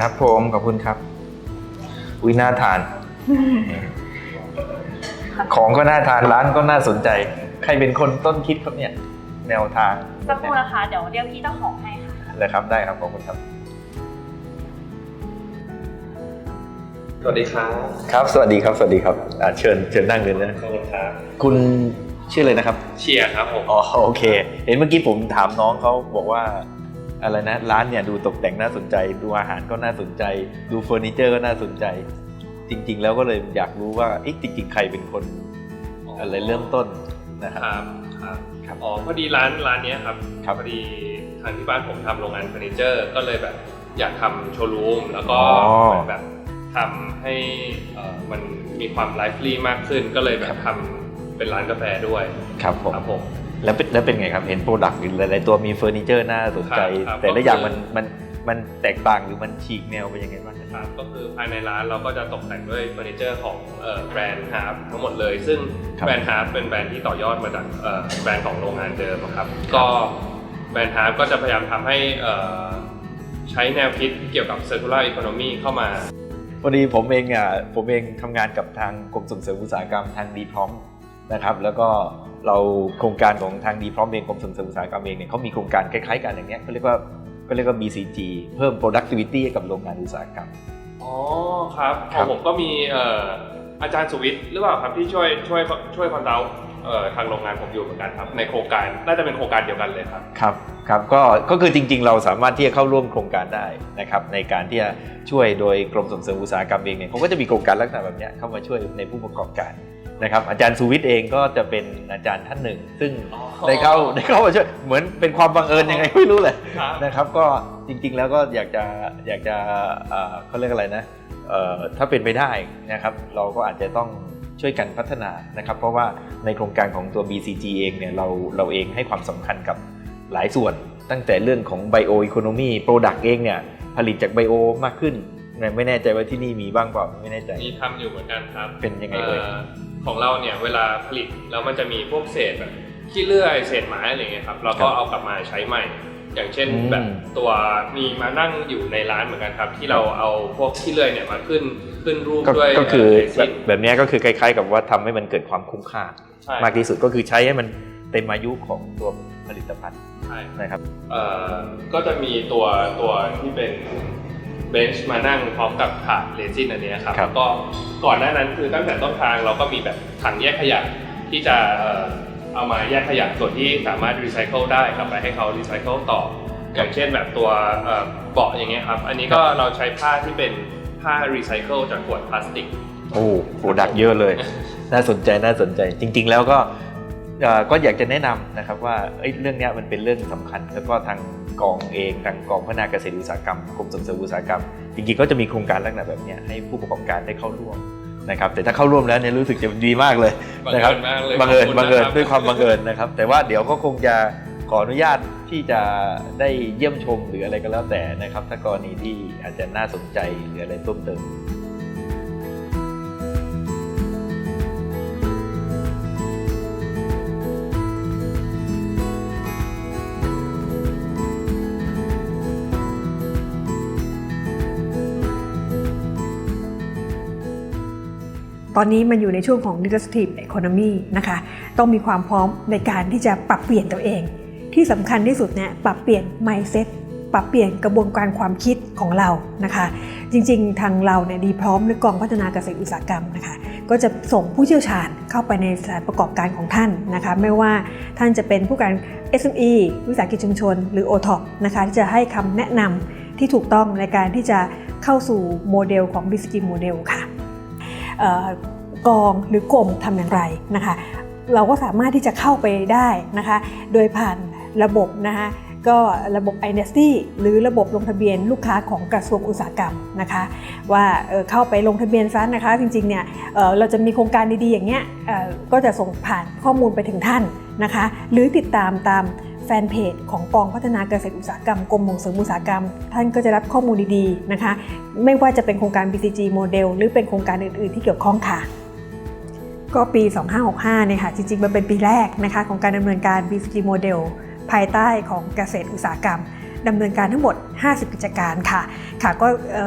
ครับผมขอบคุณครับอุ้ยน่าทาน ของก็น่าทานร้านก็น่าสนใจ ใครเป็นคนต้นคิดครับเนี่ย แนวทางสักครู่นะคะ เดี๋ยวเรียกพี่เจ้าของให้ค่ะเลยครับได้ครับขอบคุณครับ สวัสดีครับ ครับ สวัสดีครับ สวัสดีครับอ่าเชิญเชิญนั่งเลยนะขอบคุณครับคุณชื่ออะไรนะครับ เชียร์ครับผมอ๋อโอเค เห็นเมื่อกี้ผมถามน้องเขาบอกว่า อะไรนะร้านเนี่ยดูตกแต่งน่าสนใจ ดูอาหารก็น่าสนใจ ดูเฟอร์นิเจอร์ก็น่าสนใจ จริง ๆ แล้วก็เลยอยากรู้ว่าเอ๊ะจริงๆใครเป็นคนอะไรเริ่มต้นนะคครับรับครับครับอ๋อพอดีร้านร้านเนี้ยครับครับพอดีทางที่บ้านผมทำโรงงานเฟอร์นิเจอร์ ก็เลยแบบอยากทำโชว์รูมแล้วก็อ๋อเหมือนแบบทำให้เอ่อมันมีความไลฟ์ลีมากขึ้น ก็เลยแบบทำเป็นร้านกาแฟด้วย ครับผมครับผม แล้วเป็นแล้วเป็นไงครับ เห็นโปรดักต์หลายๆตัวมีเฟอร์นิเจอร์น่าสนใจ ครับครับ แต่ละอย่างก็คือมันมันมันแตกต่างหรือมันฉีกแนวไปยังไงบ้างครับก็คือภายในร้านเราก็จะตกแต่งด้วยเฟอร์นิเจอร์ของเอ่อแบรนด์ฮาร์ปทั้งหมดเลย ซึ่งครับ แบรนด์ฮาร์ปเป็นแบรนด์ที่ต่อยอดมาจากเอ่อแบรนด์ของโรงงานเดิมอะครับ ก็แบรนด์ฮาร์ปก็จะพยายามทำให้เอ่อใช้แนวคิดเกี่ยวกับ circular economy เข้ามา พอดีผมเองอะผมเองทำงานกับทางกรมส่งเสริมอุตสาหกรรมทางดีพร้อมนะครับ แล้วก็ เราโครงการของทางดีพร้อมเองกรมส่งเสริมอุตสาหกรรมเองเนี่ยเขามีโครงการคล้ายๆกันอย่างเงี้ยเขาเรียกว่าก็เรียกว่า BCG เพิ่ม productivity ให้กับโรงงานอุตสาหกรรมอ๋อครับคขรัอบงผมก็มีเอ่ออาจารย์สุวิทย์หรือเปล่าครับที่ช่วยช่วยช่วยคอนซัลท์เอ่อทางโรงงานผมอยู่เหมือนกันครับในโครงการน่าจะเป็นโครงการเดียวกันเลยครับครับครับก็ก็คือจริง ๆ เราสามารถที่จะเข้าร่วมโครงการได้นะครับในการที่จะช่วยโดยกรมส่งเสริมอุตสาหกรรมเองเนี่ยเขาก็จะมีโครงการลักษณะแบบเนี้ยเข้ามาช่วยในผู้ประกอบการ นะครับอาจารย์สุวิทย์เองก็จะเป็นอาจารย์ท่านหนึ่ง ซึ่งอ๋อได้เข้าได้เข้ามาช่วยเหมือนเป็นความบังเอิญยังไงไม่รู้เลยครับนะครับ ก็จริง ๆ แล้วก็อยากจะอยากจะเอ่อเขาเรียกอะไรนะเอ่อถ้าเป็นไปได้นะครับ เราก็อาจจะต้องช่วยกันพัฒนานะครับ เพราะว่าในโครงการของตัว BCG เองเนี่ยเราเราเองให้ความสำคัญกับหลายส่วน ตั้งแต่เรื่องของ Bio Economy Product เองเนี่ยผลิตจากไบโอมากขึ้นไม่แน่ใจว่าที่นี่มีบ้างเปล่าไม่แน่ใจมีทำอยู่เหมือนกันครับ เป็นยังไงเอ่ย ของเราเนี่ยเวลาผลิตแล้วมันจะมีพวกเศษแบบขี้เลื่อยเศษไม้อะไรเงี้ยครับเราก็เอากลับมาใช้ใหม่ อย่างเช่นอืมแบบตัวมีมานั่งอยู่ในร้านเหมือนกันครับ ที่เราเอาพวกขี้เลื่อยเนี่ยมาขึ้นขึ้นรูปก็ด้วยก็คือเรแบซิบนแบบเนี้ยก็คือคล้ายๆ กับว่าทำให้มันเกิดความคุ้มค่าใช่มากที่สุดก็คือใช้ให้มันเต็มอายุของตัวผลิตภัณฑ์ใช่นะครับเอ่อก็จะมีตัวตัวที่เป็น เบนช์มานั่งพร้อมกับถาดเรซินอันเนี้ยครับครับ ก็ก่อนหน้านั้นคือตั้งแต่ต้นทางเราก็มีแบบถังแยกขยะที่จะเอ่อเอามาแยกขยะส่วนที่สามารถรีไซเคิลได้กลับไปให้เขารีไซเคิลต่อ อย่างเช่นแบบตัวเอ่อเบาะอย่างเงี้ยครับ อันนี้ก็เราใช้ผ้าที่เป็นผ้ารีไซเคิลจากขวดพลาสติก โอ้โปรดักเยอะเลย น่าสนใจน่าสนใจจริง ๆ แล้วก็เอ่อก็อยากจะแนะนำนะครับว่าเอ้ยเรื่องเนี้ยมันเป็นเรื่องสำคัญ แล้วก็ทาง กองเองทางกองพัฒนาเกษตรอุตสาหกรรมกรมส่งเสริมอุตสาหกรรม จริงๆก็จะมีโครงการลักษณะแบบเนี้ยให้ผู้ประกอบการได้เข้าร่วมนะครับแต่ถ้าเข้าร่วมแล้วเนี่ยรู้สึกจะดีมากเลยบังนะครับเอิญมากเลยบังเอิญขอบคุณบังเอิญนะครับด้วยความบังเอิญนะครับ แต่ว่าเดี๋ยวก็คงจะขออนุญาตที่จะได้เยี่ยมชมหรืออะไรก็แล้วแต่นะครับ ถ้ากรณีที่อาจจะน่าสนใจหรืออะไรเพิ่มเติม อนนี้มันอยู่ในช่วงของ disruptive economy นะคะ ต้องมีความพร้อมในการที่จะปรับเปลี่ยนตัวเอง ที่สำคัญที่สุดเนี่ยปรับเปลี่ยน mindset ปรับเปลี่ยนกระบวนการความคิดของเรานะคะ จริงๆ ทางเราเนี่ยดีพร้อมในกองพัฒนาเกษตรอุตสาหกรรมนะคะ ก็จะส่งผู้เชี่ยวชาญเข้าไปในสานประกอบการของท่านนะคะ ไม่ว่าท่านจะเป็นผู้การ SME วิสาหกิจชุมชน หรือ OTOP นะคะที่จะให้คำแนะนำที่ถูกต้องในการที่จะเข้าสู่โมเดลของ BCG โมเดลค่ะ กองหรือกรมทำอย่างไรนะคะ เราก็สามารถที่จะเข้าไปได้นะคะ โดยผ่านระบบนะคะก็ระบบ i n e s t y หรือระบบลงทะเบียนลูกค้าของกระทรวงอุตสาหกรรมนะคะ ว่าเข้าไปลงทะเบียนซะนะคะ จริงๆเนี่ยเราจะมีโครงการดีๆอย่างเงี้ยก็จะส่งผ่านข้อมูลไปถึงท่านนะคะ หรือติดตามตามแฟนเพจของกองพัฒนาเกษตรอุตสาหกรรมกรมส่งเสริมอุตสาหกรรม ท่านก็จะรับข้อมูลดีๆนะคะ ไม่ว่าจะเป็นโครงการ BCG โมเดลหรือเป็นโครงการอื่นๆที่เกี่ยวข้องค่ะ ก็ปี 2565เนี่ยค่ะจริงๆ มันเป็นปีแรกนะคะของการดำเนินการ BCG โมเดลภายใต้ของเกษตรอุตสาหกรรมดำเนินการทั้งหมด 50 กิจการค่ะ ค่ะก็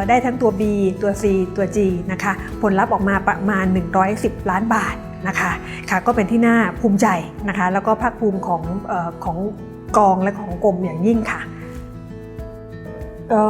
ได้ทั้งตัว B ตัว C ตัว G นะคะ ผลลัพธ์ออกมาประมาณ 110 ล้านบาทนะคะ ค่ะก็เป็นที่น่าภูมิใจนะคะ แล้วก็ภาคภูมิของออของกองและของกรมอย่างยิ่งค่ะ ก็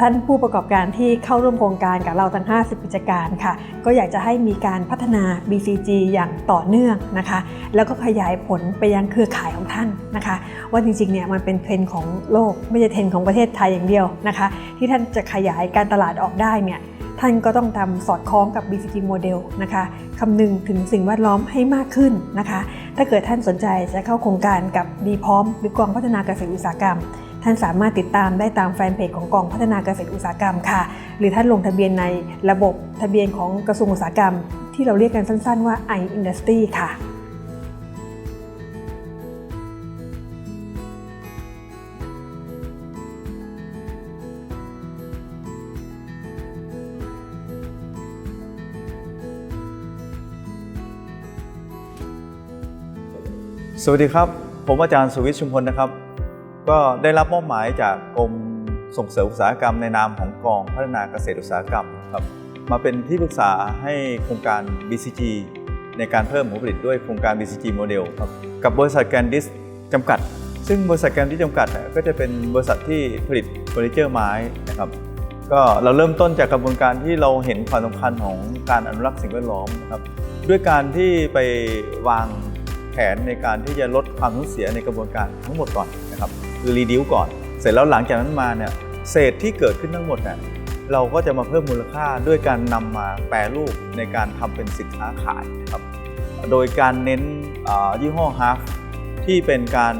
ท่านผู้ประกอบการที่เข้าร่วมโครงการกับเราทั้ง 50 กิจการค่ะ ก็อยากจะให้มีการพัฒนา BCG อย่างต่อเนื่องนะคะ แล้วก็ขยายผลไปยังเครือข่ายของท่านนะคะ ว่าจริงๆเนี่ยมันเป็นเทรนด์ของโลกไม่ใช่เทรนด์ของประเทศไทยอย่างเดียวนะคะ ที่ท่านจะขยายการตลาดออกได้เนี่ยท่านก็ต้องทำสอดคล้องกับ BCG โมเดลนะคะคำนึงถึงสิ่งแวดล้อมให้มากขึ้นนะคะ ถ้าเกิดท่านสนใจจะเข้าโครงการกับดีพร้อมหรือกองพัฒนาเกษตรอุตสาหกรรม ท่านสามารถติดตามได้ตามแฟนเพจของกองพัฒนาเกษตรอุตสาหกรรมค่ะ หรือท่านลงทะเบียนในระบบทะเบียนของกระทรวงอุตสาหกรรม ที่เราเรียกกันสั้นๆว่า i-industry ค่ะสวัสดีครับ ผมอาจารย์สุวิทย์ชุมพลนะครับ ก็ได้รับมอบหมายจากกรมส่งเสริมอุตสาหกรรมในนามของกองพัฒนาเกษตรอุตสาหกรรมครับมาเป็นที่ปรึกษาให้โครงการ BCG ในการเพิ่มผลผลิตด้วยโครงการ BCG โมเดลครับกับบริษัทแกนดิสจำกัด ซึ่งบริษัทแกนดิสจำกัดนะก็จะเป็นบริษัทที่ผลิตเฟอร์นิเจอร์ไม้นะครับก็เราเริ่มต้นจากกระบวนการที่เราเห็นความสำคัญของการอนุรักษ์สิ่งแวดล้อมนะครับด้วยการที่ไปวางแผนในการที่จะลดความสูญเสียในกระบวนการทั้งหมดก่อนนะครับ คือรีดิวก่อน เสร็จแล้วหลังจากนั้นมาเนี่ยเศษที่เกิดขึ้นทั้งหมดเนี่ยเราก็จะมาเพิ่มมูลค่าด้วยการนำมาแปรรูปในการทำเป็นสินค้าขายครับโดยการเน้นยี่ห้อฮาร์ฟที่เป็นการ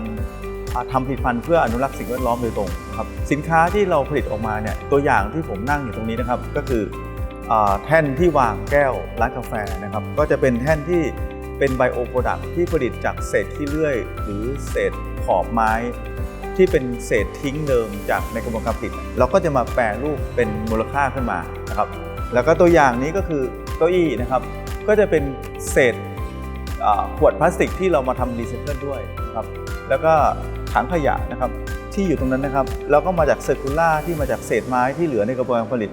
อ่าทำผลิตภัณฑ์เพื่ออนุรักษ์สิ่งแวดล้อมโดยตรงครับสินค้าที่เราผลิตออกมาเนี่ยตัวอย่างที่ผมนั่งอยู่ตรงนี้นะครับ ก็คือแท่นที่วางแก้วร้านกาแฟนะครับ ก็จะเป็นแท่นที่เป็นไบโอโปรดักที่ผลิตจากเศษขี้เลื่อย หรือเศษขอบไม้ ที่เป็นเศษทิ้งเดิมจากในกระบวนการผลิต เราก็จะมาแปรรูปเป็นมูลค่าขึ้นมานะครับ แล้วก็ตัวอย่างนี้ก็คือเก้าอี้นะครับ ก็จะเป็นเศษขวดพลาสติกที่เรามาทำรีไซเคิลด้วยนะครับ แล้วก็ถังขยะนะครับที่อยู่ตรงนั้นนะครับแล้วก็มาจากเซอร์คูล่าที่มาจากเศษไม้ที่เหลือในกระบวนการผลิต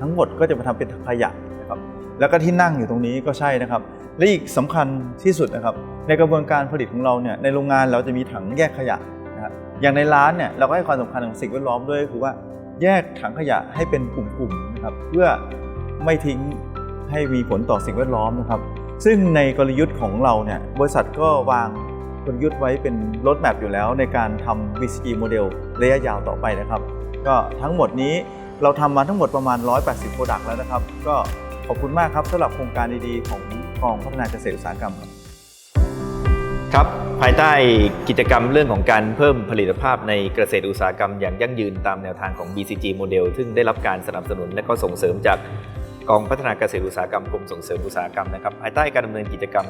ทั้งหมดก็จะมาทำเป็นถังขยะนะครับแล้วก็ที่นั่งอยู่ตรงนี้ก็ใช่นะครับ และอีกสำคัญที่สุดนะครับ ในกระบวนการผลิตของเราเนี่ยในโรงงานเราจะมีถังแยกขยะ อย่างในร้านเนี่ยเราก็ให้ความสำคัญของสิ่งแวดล้อมด้วยก็คือว่าแยกถังขยะให้เป็นกลุ่มๆนะครับเพื่อไม่ทิ้งให้มีผลต่อสิ่งแวดล้อมนะครับ ซึ่งในกลยุทธ์ของเราเนี่ยบริษัทก็วางกลยุทธ์ไว้เป็นรถแมพอยู่แล้วในการทำ BCG โมเดลระยะยาวต่อไปนะครับ ก็ทั้งหมดนี้เราทำมาทั้งหมดประมาณ 180 โปรดักต์แล้วนะครับ ก็ขอบคุณมากครับสำหรับโครงการดีๆ ของกองพัฒนาเกษตรอุตสาหกรรมครับ ครับภายใต้กิจกรรมเรื่องของการเพิ่มผลิตภาพในเกษตรอุตสาหกรรมอย่างยั่งยืนตามแนวทางของ BCG โมเดลซึ่งได้รับการสนับสนุนและก็ส่งเสริมจากกองพัฒนาเกษตรอุตสาหกรรมกรมส่งเสริมอุตสาหกรรมนะครับภายใต้การดำเนินกิจกรรม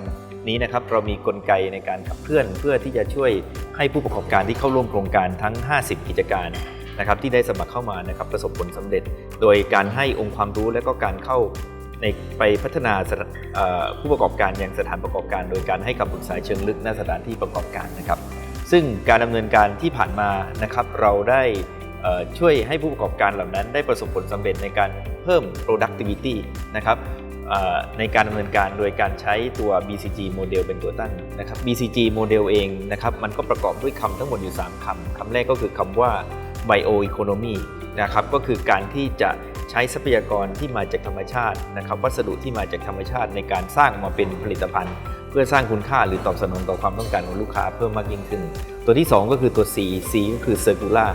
นี้นะครับเรามีกลไกในการขับเคลื่อนเพื่อที่จะช่วยให้ผู้ประกอบการที่เข้าร่วมโครงการทั้ง 50 กิจการนะครับที่ได้สมัครเข้ามานะครับประสบผลสำเร็จ โดยการให้องค์ความรู้และก็การเข้า ในไปพัฒนาผู้ประกอบการยังสถานประกอบการ โดยการให้คำปรึกษาเชิงลึกณสถานที่ประกอบการนะครับ ซึ่งการดำเนินการที่ผ่านมานะครับ เราได้ช่วยให้ผู้ประกอบการเหล่านั้นได้ประสบผลสำเร็จในการเพิ่ม productivity นะครับในการดำเนินการโดยการใช้ตัว BCG โมเดลเป็นตัวตั้งนะครับ BCG โมเดลเองนะครับมันก็ประกอบด้วยคำทั้งหมดอยู่ 3คำคำแรกก็คือคำว่า bioeconomy นะครับก็คือการที่จะ ช้ทรัพยากรที่มาจากธรรมชาตินะครับวัสดุที่มาจากธรรมชาติในการสร้างมาเป็นผลิตภัณฑ์ เพื่อสร้างคุณค่าหรือตอบสนองต่อความต้องการของลูกค้าเพิ่มมากยิ่งขึ้น ตัวที่ 2 ก็คือตัว C C ก็คือ circular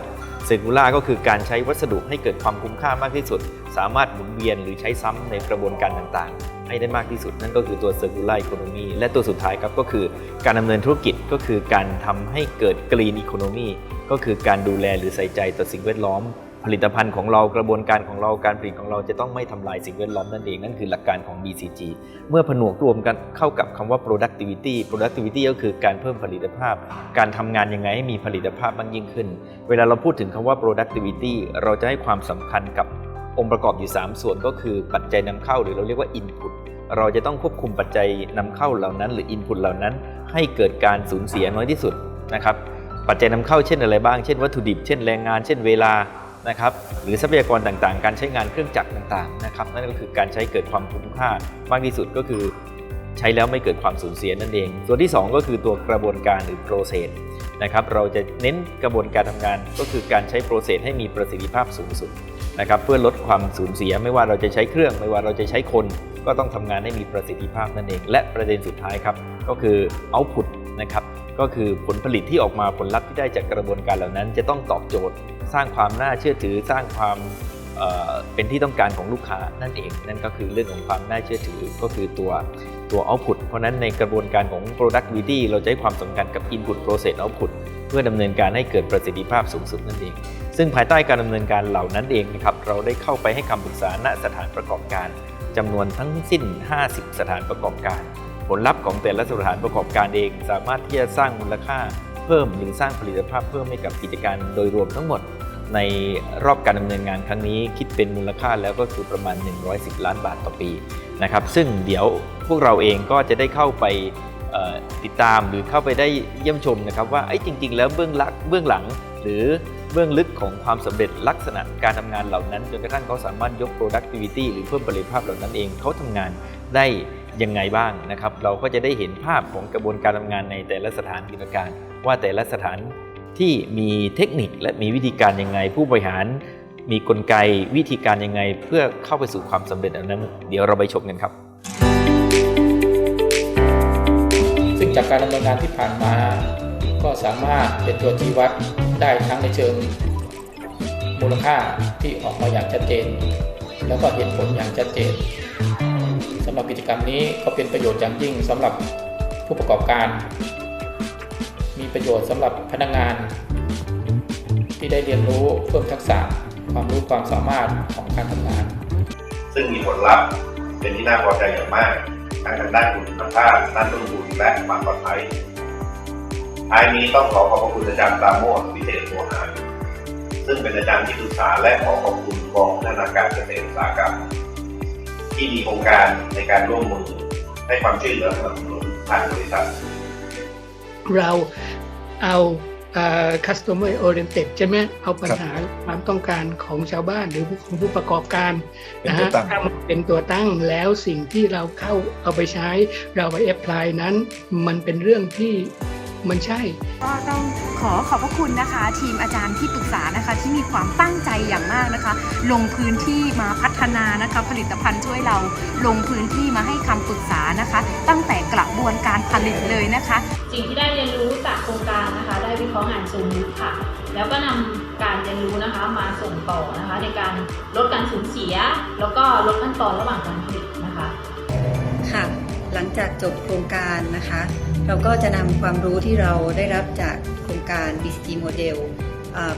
circular ก็คือการใช้วัสดุให้เกิดความคุ้มค่ามากที่สุด สามารถหมุนเวียนหรือใช้ซ้ำในกระบวนการต่างๆ ให้ได้มากที่สุด นั่นก็คือตัว circular economy และตัวสุดท้ายครับก็คือการดำเนินธุรกิจก็คือการทำให้เกิด green economy ก็คือการดูแลหรือใส่ใจต่อสิ่งแวดล้อม ผลิตภัณฑ์ของเรากระบวนการของเราการผลิตของเราจะต้องไม่ทำลายสิ่งแวดล้อมนั่นเอง นั่นคือหลักการของ BCG เมื่อผนวกรวมกันเข้ากับคำว่า productivity productivity ก็คือการเพิ่มผลิตภาพ การทำงานยังไงให้มีผลิตภาพมากยิ่งขึ้น เวลาเราพูดถึงคำว่า productivity เราจะให้ความสำคัญกับองค์ประกอบอยู่ 3 ส่วนก็คือปัจจัยนำเข้าหรือเราเรียกว่า input เราจะต้องควบคุมปัจจัยนำเข้าเหล่านั้น หรือ input เหล่านั้น ให้เกิดการสูญเสียน้อยที่สุดนะครับปัจจัยนำเข้าเช่นอะไรบ้าง เช่นวัตถุดิบ เช่นแรงงาน เช่นเวลา นะครับหรือทรัพยากรต่างๆ การใช้งานเครื่องจักรต่างๆนะครับนั่นก็คือการใช้เกิดความคุ้มค่ามากที่สุดก็คือ ใช้แล้วไม่เกิดความสูญเสียนั่นเอง ส่วนที่ 2 ก็คือตัวกระบวนการหรือ process นะครับเราจะเน้นกระบวนการทำงานก็คือการใช้ process ให้มีประสิทธิภาพสูงสุดนะครับเพื่อลดความสูญเสียไม่ว่าเราจะใช้เครื่อง ไม่ว่าเราจะใช้คนก็ต้องทำงานให้มีประสิทธิภาพนั่นเอง และประเด็นสุดท้ายครับก็คือ output นะครับก็คือผลผลิตที่ออกมาผลลัพธ์ที่ได้จากกระบวนการเหล่านั้น จะต้องตอบโจทย์ สร้างความน่าเชื่อถือ สร้างความเเป็นที่ต้องการของลูกค้านั่นเอง นั่นก็คือเรื่องของความน่าเชื่อถือก็คือตัวตัว output เพราะฉะนั้นในกระบวนการของ productivity เราจะให้ความสำคัญกับ input process output เพื่อดำเนินการให้เกิดประสิทธิภาพสูงสุดนั่นเอง ซึ่งภายใต้การดำเนินการเหล่านั้นเองนะครับเราได้เข้าไปให้คำปรึกษาณสถานประกอบการจำนวนทั้งสิ้น 50 สถานประกอบการ ผลลัพธ์ของแต่ละสถานประกอบการเอง สามารถที่จะสร้างมูลค่าเพิ่มหรือสร้างผลิตภาพเพิ่มให้กับกิจการโดยรวมทั้งหมด ในรอบการดำเนินงานครั้งนี้คิดเป็นมูลค่าแล้วก็คือประมาณ 110 ล้านบาทต่อปีนะครับซึ่งเดี๋ยวพวกเราเองก็จะได้เข้าไปติดตามหรือเข้าไปได้เยี่ยมชมนะครับว่าไอ้จริง ๆ แล้วเบื้องลังเบื้องหลัง หรือเบื้องลึกของความสำเร็จลักษณะการทำงานเหล่านั้น จนกระทั่งเขาสามารถยก productivity หรือเพิ่มประสิทธิภาพเหล่านั้นเองเขาทำงานได้ ยังไงบ้างนะครับ เราก็จะได้เห็นภาพของกระบวนการทำงานในแต่ละสถานกิจการ ว่าแต่ละสถานที่มีเทคนิคและมีวิธีการยังไง ผู้บริหาร มีกลไกวิธีการยังไง เพื่อเข้าไปสู่ความสำเร็จอันนั้น เดี๋ยวเราไปชมกันครับ ซึ่งจากการดำเนินงานที่ผ่านมา ก็สามารถเป็นตัวชี้วัดได้ทั้งในเชิงมูลค่าที่ออกมาอย่างชัดเจน แล้วก็เห็นผลอย่างชัดเจน สำหรับกิจกรรมนี้ก็เป็นประโยชน์อย่างยิ่งสำหรับผู้ประกอบการ มีประโยชน์สำหรับพนักงาน ที่ได้เรียนรู้เพิ่มทักษะความรู้ความสามารถของการทำงาน ซึ่งมีผลลัพธ์เป็นที่น่าพอใจอย่างมากทั้งทางด้านคุณภาพด้านต้นทุนและความปลอดภัยท้ายนี้ต้องขอขอบพระคุณอาจารย์ปราโมทวิเศษโมหารซึ่งเป็นอาจารย์ที่ปรึกษาและขอขอบคุณกองพัฒนาการเกษตรอุตสาหกรรม ที่มีโครงการในการร่วมมือให้ความช่วยเหลือสนับสนุนทางบริษัท เราเอาเอ่อ customer oriented ใช่ไหมเอาปัญหาความต้องการของชาวบ้านหรือของผู้ประกอบการเป็นนะตัวฮะตั้งถ้ามันเป็นตัวตั้งแล้วสิ่งที่เราเข้าเอาไปใช้เราไป apply นั้น มันเป็นเรื่องที่ มันใช่ ก็ต้องขอขอบพระคุณนะคะ ทีมอาจารย์ที่ปรึกษานะคะ ที่มีความตั้งใจอย่างมากนะคะ ลงพื้นที่มาพัฒนานะคะ ผลิตภัณฑ์ช่วยเราลงพื้นที่มาให้คำปรึกษานะคะ ตั้งแต่กระบวนการผลิตเลยนะคะสิ่งที่ได้เรียนรู้จากโครงการนะคะ ได้วิเคราะห์งานเชิงลึกค่ะ แล้วก็นำการเรียนรู้นะคะมาส่งต่อนะคะ ในการลดการสูญเสีย แล้วก็ลดขั้นตอนระหว่างการผลิต จากจบโครงการนะคะ เราก็จะนำความรู้ที่เราได้รับจากโครงการ BCG Model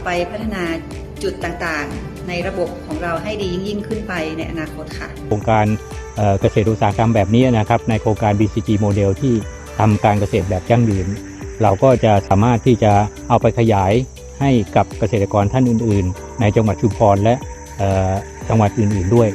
ไปพัฒนาจุดต่างๆ ในระบบของเราให้ดียิ่งขึ้นไปในอนาคตค่ะ โครงการเกษตรอุตสาหกรรมแบบนี้นะครับ ในโครงการ BCG โมเดลที่ทำการเกษตรแบบยั่งยืน เราก็จะสามารถที่จะเอาไปขยายให้กับเกษตรกรท่านอื่น ๆ ในจังหวัดชุมพรและจังหวัดอื่น ๆ ด้วย